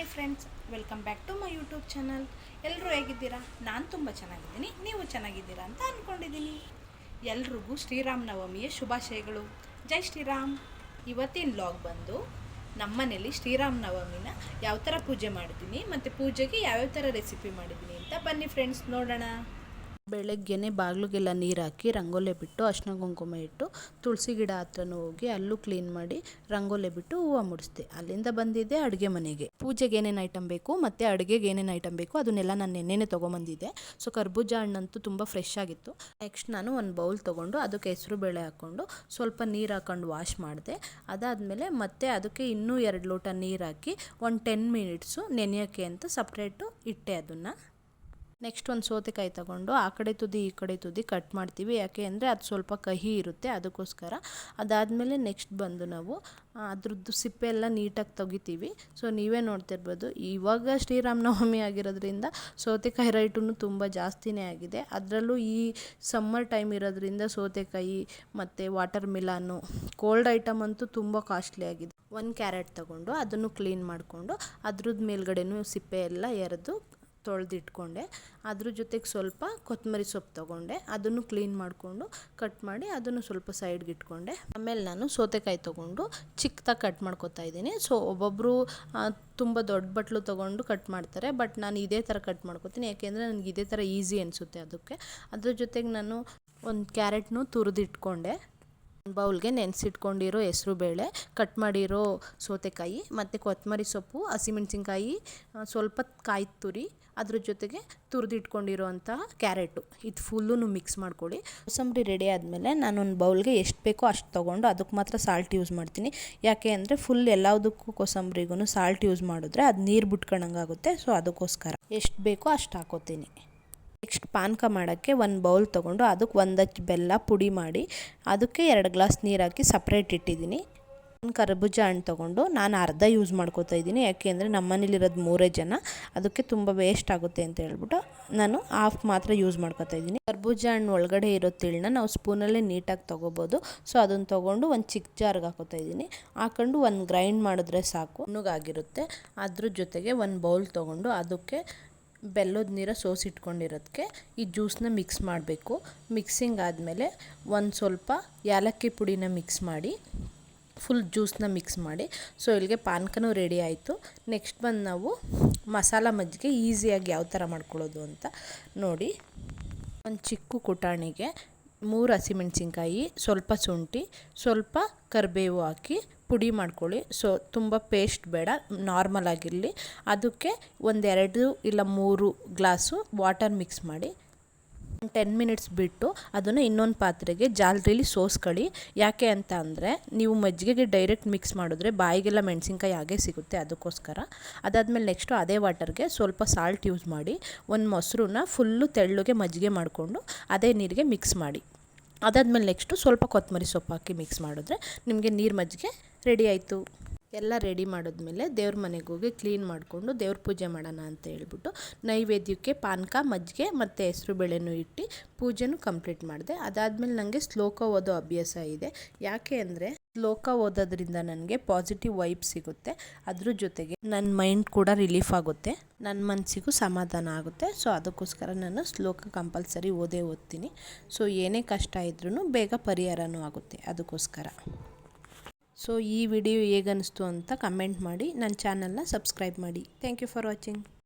Hi friends, welcome back to my YouTube channel. ಎಲ್ಲರೂ ಹೇಗಿದ್ದೀರಾ? ನಾನು ತುಂಬ ಚೆನ್ನಾಗಿದ್ದೀನಿ. ನೀವು ಚೆನ್ನಾಗಿದ್ದೀರಾ ಅಂತ ಅಂದ್ಕೊಂಡಿದ್ದೀನಿ ಎಲ್ರಿಗೂ ಶ್ರೀರಾಮನವಮಿಯ ಶುಭಾಶಯಗಳು. ಜೈ ಶ್ರೀರಾಮ್. ಇವತ್ತಿನ ಲಾಗ್ ಬಂದು ನಮ್ಮನೇಲಿ ಶ್ರೀರಾಮನವಮಿನ ಯಾವ ಥರ ಪೂಜೆ ಮಾಡಿದ್ದೀನಿ ಮತ್ತು ಪೂಜೆಗೆ ಯಾವ್ಯಾವ ಥರ ರೆಸಿಪಿ ಮಾಡಿದ್ದೀನಿ ಅಂತ ಬನ್ನಿ ಫ್ರೆಂಡ್ಸ್ ನೋಡೋಣ. ಬೆಳಗ್ಗೆನೆ ಬಾಗಿಲಿಗೆಲ್ಲ ನೀರು ಹಾಕಿ ರಂಗೋಲೆ ಬಿಟ್ಟು ಅರ್ಶಿನ ಕುಂಕುಮ ಇಟ್ಟು, ತುಳಸಿ ಗಿಡ ಹತ್ರನೂ ಹೋಗಿ ಅಲ್ಲೂ ಕ್ಲೀನ್ ಮಾಡಿ ರಂಗೋಲೆ ಬಿಟ್ಟು ಹೂವು ಮುಡಿಸ್ದೆ. ಅಲ್ಲಿಂದ ಬಂದಿದ್ದೆ ಅಡುಗೆ ಮನೆಗೆ. ಪೂಜೆಗೆ ಏನೇನು ಐಟಮ್ ಬೇಕು ಮತ್ತು ಅಡುಗೆಗೆ ಏನೇನು ಐಟಮ್ ಬೇಕು ಅದನ್ನೆಲ್ಲ ನಾನು ನೆನ್ನೆನೆ ತೊಗೊಂಬಂದಿದ್ದೆ. ಸೊ ಕರ್ಬೂಜ ಹಣ್ಣಂತೂ ತುಂಬ ಫ್ರೆಶ್ ಆಗಿತ್ತು. ನೆಕ್ಸ್ಟ್ ನಾನು ಒಂದು ಬೌಲ್ ತೊಗೊಂಡು ಅದಕ್ಕೆ ಹೆಸರು ಬೇಳೆ ಹಾಕ್ಕೊಂಡು ಸ್ವಲ್ಪ ನೀರು ಹಾಕ್ಕೊಂಡು ವಾಶ್ ಮಾಡಿದೆ. ಅದಾದಮೇಲೆ ಮತ್ತೆ ಅದಕ್ಕೆ ಇನ್ನೂ ಎರಡು ಲೋಟ ನೀರು ಹಾಕಿ ಒಂದು ಟೆನ್ ಮಿನಿಟ್ಸು ನೆನೆಯೋಕ್ಕೆ ಅಂತ ಸಪ್ರೇಟು ಇಟ್ಟೆ ಅದನ್ನು. ನೆಕ್ಸ್ಟ್ ಒಂದು ಸೌತೆಕಾಯಿ ತಗೊಂಡು ಆ ಕಡೆ ತುದಿ, ಈ ಕಡೆ ತುದಿ ಕಟ್ ಮಾಡ್ತೀವಿ. ಯಾಕೆ ಅಂದರೆ ಅದು ಸ್ವಲ್ಪ ಕಹಿ ಇರುತ್ತೆ, ಅದಕ್ಕೋಸ್ಕರ. ಅದಾದಮೇಲೆ ನೆಕ್ಸ್ಟ್ ಬಂದು ನಾವು ಅದ್ರದ್ದು ಸಿಪ್ಪೆ ಎಲ್ಲ ನೀಟಾಗಿ ತೆಗಿತೀವಿ. ಸೊ ನೀವೇ ನೋಡ್ತಿರ್ಬೋದು. ಇವಾಗ ಶ್ರೀರಾಮನವಮಿ ಆಗಿರೋದ್ರಿಂದ ಸೌತೆಕಾಯಿ ರೈಟೂ ತುಂಬ ಜಾಸ್ತಿನೇ ಆಗಿದೆ. ಅದರಲ್ಲೂ ಈ ಸಮ್ಮರ್ ಟೈಮ್ ಇರೋದ್ರಿಂದ ಸೌತೆಕಾಯಿ ಮತ್ತು ವಾಟರ್ ಮಿಲಾನು, ಕೋಲ್ಡ್ ಐಟಮ್ ಅಂತೂ ತುಂಬ ಕಾಸ್ಟ್ಲಿ ಆಗಿದೆ. ಒಂದು ಕ್ಯಾರೆಟ್ ತಗೊಂಡು ಅದನ್ನು ಕ್ಲೀನ್ ಮಾಡಿಕೊಂಡು ಅದ್ರದ್ದು ಮೇಲ್ಗಡೆನೂ ಸಿಪ್ಪೆ ಎಲ್ಲ ಎರೆದು ತೊಳೆದಿಟ್ಕೊಂಡೆ. ಅದ್ರ ಜೊತೆಗೆ ಸ್ವಲ್ಪ ಕೊತ್ತಂಬರಿ ಸೊಪ್ಪು ತೊಗೊಂಡೆ. ಅದನ್ನು ಕ್ಲೀನ್ ಮಾಡಿಕೊಂಡು ಕಟ್ ಮಾಡಿ ಅದನ್ನು ಸ್ವಲ್ಪ ಸೈಡ್ಗೆ ಇಟ್ಕೊಂಡೆ. ಆಮೇಲೆ ನಾನು ಸೌತೆಕಾಯಿ ತೊಗೊಂಡು ಚಿಕ್ಕದಾಗಿ ಕಟ್ ಮಾಡ್ಕೊತಾ ಇದ್ದೀನಿ. ಸೊ ಒಬ್ಬೊಬ್ಬರು ತುಂಬ ದೊಡ್ಡ ಬಟ್ಲು ತೊಗೊಂಡು ಕಟ್ ಮಾಡ್ತಾರೆ. ಬಟ್ ನಾನು ಇದೇ ಥರ ಕಟ್ ಮಾಡ್ಕೊತೀನಿ. ಯಾಕೆಂದರೆ ನನಗೆ ಇದೇ ಥರ ಈಸಿ ಅನಿಸುತ್ತೆ ಅದಕ್ಕೆ. ಅದ್ರ ಜೊತೆಗೆ ನಾನು ಒಂದು ಕ್ಯಾರೆಟ್ನು ತುರಿದಿಟ್ಕೊಂಡೆ. ಬೌಲ್ಗೆ ನೆನೆಸಿಟ್ಕೊಂಡಿರೋ ಹೆಸರು ಬೇಳೆ ಕಟ್ ಮಾಡಿರೋ ಸೌತೆಕಾಯಿ ಮತ್ತು ಕೊತ್ತಂಬರಿ ಸೊಪ್ಪು, ಹಸಿಮೆಣ್ಸಿನ್ಕಾಯಿ ಸ್ವಲ್ಪ ಕಾಯಿ ತುರಿ, ಅದ್ರ ಜೊತೆಗೆ ತುರಿದಿಟ್ಕೊಂಡಿರೋ ಅಂತಹ ಕ್ಯಾರೆಟು. ಇದು ಫುಲ್ಲು ಮಿಕ್ಸ್ ಮಾಡ್ಕೊಳ್ಳಿ. ಕೋಸಂಬರಿ ರೆಡಿ ಆದಮೇಲೆ ನಾನೊಂದು ಬೌಲ್ಗೆ ಎಷ್ಟು ಬೇಕೋ ಅಷ್ಟು ತೊಗೊಂಡು ಅದಕ್ಕೆ ಮಾತ್ರ ಸಾಲ್ಟ್ ಯೂಸ್ ಮಾಡ್ತೀನಿ. ಯಾಕೆ ಅಂದರೆ ಫುಲ್ ಎಲ್ಲದಕ್ಕೂ ಕೋಸಂಬರಿಗೂ ಸಾಲ್ಟ್ ಯೂಸ್ ಮಾಡಿದ್ರೆ ಅದು ನೀರು ಬಿಟ್ಕೊಂಡಂಗಾಗುತ್ತೆ ಸೊ ಅದಕ್ಕೋಸ್ಕರ. ಎಷ್ಟು ಬೇಕೋ ಅಷ್ಟು ಹಾಕೋತೀನಿ. ನೆಕ್ಸ್ಟ್ ಪಾನಕ ಮಾಡೋಕ್ಕೆ ಒಂದು ಬೌಲ್ ತೊಗೊಂಡು ಅದಕ್ಕೆ ಒಂದಷ್ಟು ಬೆಲ್ಲ ಪುಡಿ ಮಾಡಿ ಅದಕ್ಕೆ ಎರಡು ಗ್ಲಾಸ್ ನೀರು ಹಾಕಿ ಸಪ್ರೇಟ್ ಇಟ್ಟಿದ್ದೀನಿ. ಒಂದು ಕರ್ಬೂಜ ಹಣ್ಣು ತೊಗೊಂಡು ನಾನು ಅರ್ಧ ಯೂಸ್ ಮಾಡ್ಕೋತಾ ಇದ್ದೀನಿ. ಯಾಕೆಂದರೆ ನಮ್ಮ ಮನೇಲಿರೋದು ಮೂರೇ ಜನ. ಅದಕ್ಕೆ ತುಂಬ ವೇಸ್ಟ್ ಆಗುತ್ತೆ ಅಂತ ಹೇಳ್ಬಿಟ್ಟು ನಾನು ಹಾಫ್ ಮಾತ್ರ ಯೂಸ್ ಮಾಡ್ಕೋತಾ ಇದ್ದೀನಿ. ಕರ್ಬೂಜ ಹಣ್ಣು ಒಳಗಡೆ ಇರೋ ತಿಳ್ನ ನಾವು ಸ್ಪೂನಲ್ಲೇ ನೀಟಾಗಿ ತೊಗೋಬೋದು. ಸೊ, ಅದನ್ನು ತೊಗೊಂಡು ಒಂದು ಚಿಕ್ಕ ಜಾರ್ಗೆ ಹಾಕೋತಾ ಇದ್ದೀನಿ. ಹಾಕೊಂಡು ಒಂದು ಗ್ರೈಂಡ್ ಮಾಡಿದ್ರೆ ಸಾಕು. ಹಣ್ಣುಗಾಗಿರುತ್ತೆ ಅದ್ರ ಜೊತೆಗೆ ಒಂದು ಬೌಲ್ ತೊಗೊಂಡು ಅದಕ್ಕೆ ಬೆಲ್ಲದ ನೀರ ಸೋಸಿಟ್ಕೊಂಡಿರೋದಕ್ಕೆ ಈ ಜ್ಯೂಸನ್ನ ಮಿಕ್ಸ್ ಮಾಡಬೇಕು. ಮಿಕ್ಸಿಂಗ್ ಆದಮೇಲೆ ಒಂದು ಸ್ವಲ್ಪ ಏಲಕ್ಕಿ ಪುಡಿನ ಮಿಕ್ಸ್ ಮಾಡಿ, ಫುಲ್ ಜ್ಯೂಸನ್ನ ಮಿಕ್ಸ್ ಮಾಡಿ. ಸೊ, ಇಲ್ಲಿಗೆ ಪಾನಕನೂ ರೆಡಿ ಆಯಿತು. ನೆಕ್ಸ್ಟ್ ಬಂದು ನಾವು ಮಸಾಲ ಮಜ್ಜಿಗೆ ಈಸಿಯಾಗಿ ಯಾವ ಥರ ಮಾಡ್ಕೊಳ್ಳೋದು ಅಂತ ನೋಡಿ. ಒಂದು ಚಿಕ್ಕ ಕುಟಾಣಿಗೆ ಮೂರು ಹಸಿಮೆಣ್ಸಿನ್ಕಾಯಿ ಸ್ವಲ್ಪ ಶುಂಠಿ, ಸ್ವಲ್ಪ ಕರಿಬೇವು ಹಾಕಿ ಪುಡಿ ಮಾಡ್ಕೊಳ್ಳಿ. ಸೊ ತುಂಬ ಪೇಸ್ಟ್ ಬೇಡ ನಾರ್ಮಲ್ ಆಗಿರಲಿ. ಅದಕ್ಕೆ ಒಂದೆರಡು ಇಲ್ಲ ಮೂರು ಗ್ಲಾಸು ವಾಟರ್ ಮಿಕ್ಸ್ ಮಾಡಿ. ಟೆನ್ ಮಿನಿಟ್ಸ್ ಬಿಟ್ಟು ಅದನ್ನು ಇನ್ನೊಂದು ಪಾತ್ರೆಗೆ ಜಾಲರಿಲಿ ಸೋಸ್ಕೊಳ್ಳಿ. ಯಾಕೆ ಅಂತ ಅಂದರೆ ನೀವು ಮಜ್ಜಿಗೆಗೆ ಡೈರೆಕ್ಟ್ ಮಿಕ್ಸ್ ಮಾಡಿದ್ರೆ ಬಾಯಿಗೆಲ್ಲ ಮೆಣಸಿನ್ಕಾಯಿ ಹಾಗೆ ಸಿಗುತ್ತೆ ಅದಕ್ಕೋಸ್ಕರ. ಅದಾದಮೇಲೆ ನೆಕ್ಸ್ಟು ಅದೇ ವಾಟರ್ಗೆ ಸ್ವಲ್ಪ ಸಾಲ್ಟ್ ಯೂಸ್ ಮಾಡಿ, ಒಂದು ಮೊಸರನ್ನ ಫುಲ್ಲು ತೆಳ್ಳಗೆ ಮಜ್ಜಿಗೆ ಮಾಡಿಕೊಂಡು ಅದೇ ನೀರಿಗೆ ಮಿಕ್ಸ್ ಮಾಡಿ. ಅದಾದಮೇಲೆ ನೆಕ್ಸ್ಟು ಸ್ವಲ್ಪ ಕೊತ್ತಂಬರಿ ಸೊಪ್ಪು ಹಾಕಿ ಮಿಕ್ಸ್ ಮಾಡಿದ್ರೆ ನಿಮಗೆ ನೀರು ಮಜ್ಜಿಗೆ ರೆಡಿ ಆಯಿತು. ಎಲ್ಲ ರೆಡಿ ಮಾಡಿದ್ಮೇಲೆ ದೇವ್ರ ಮನೆಗೆ ಹೋಗಿ ಕ್ಲೀನ್ ಮಾಡಿಕೊಂಡು ದೇವ್ರ ಪೂಜೆ ಮಾಡೋಣ ಅಂತ ಹೇಳ್ಬಿಟ್ಟು ನೈವೇದ್ಯಕ್ಕೆ ಪಾನಕ, ಮಜ್ಜಿಗೆ ಮತ್ತು ಹೆಸರು ಬೇಳೆನೂ ಇಟ್ಟು ಪೂಜೆನೂ ಕಂಪ್ಲೀಟ್ ಮಾಡಿದೆ. ಅದಾದಮೇಲೆ ನನಗೆ ಶ್ಲೋಕ ಓದೋ ಅಭ್ಯಾಸ ಇದೆ. ಯಾಕೆ ಅಂದರೆ ಶ್ಲೋಕ ಓದೋದ್ರಿಂದ ನನಗೆ ಪಾಸಿಟಿವ್ ವೈಬ್ ಸಿಗುತ್ತೆ. ಅದ್ರ ಜೊತೆಗೆ ನನ್ನ ಮೈಂಡ್ ಕೂಡ ರಿಲೀಫ್ ಆಗುತ್ತೆ. ನನ್ನ ಮನಸ್ಸಿಗೂ ಸಮಾಧಾನ ಆಗುತ್ತೆ. ಸೊ ಅದಕ್ಕೋಸ್ಕರ ನಾನು ಶ್ಲೋಕ ಕಂಪಲ್ಸರಿ ಓದೇ ಓದ್ತೀನಿ. ಸೊ ಏನೇ ಕಷ್ಟ ಇದ್ರೂ ಬೇಗ ಪರಿಹಾರನೂ ಆಗುತ್ತೆ. ಅದಕ್ಕೋಸ್ಕರ. ಸೊ ಈ ವಿಡಿಯೋ ಹೇಗನ್ನಿಸ್ತು ಅಂತ ಕಮೆಂಟ್ ಮಾಡಿ. ನನ್ನ ಚಾನಲ್ನ ಸಬ್ಸ್ಕ್ರೈಬ್ ಮಾಡಿ. Thank you for watching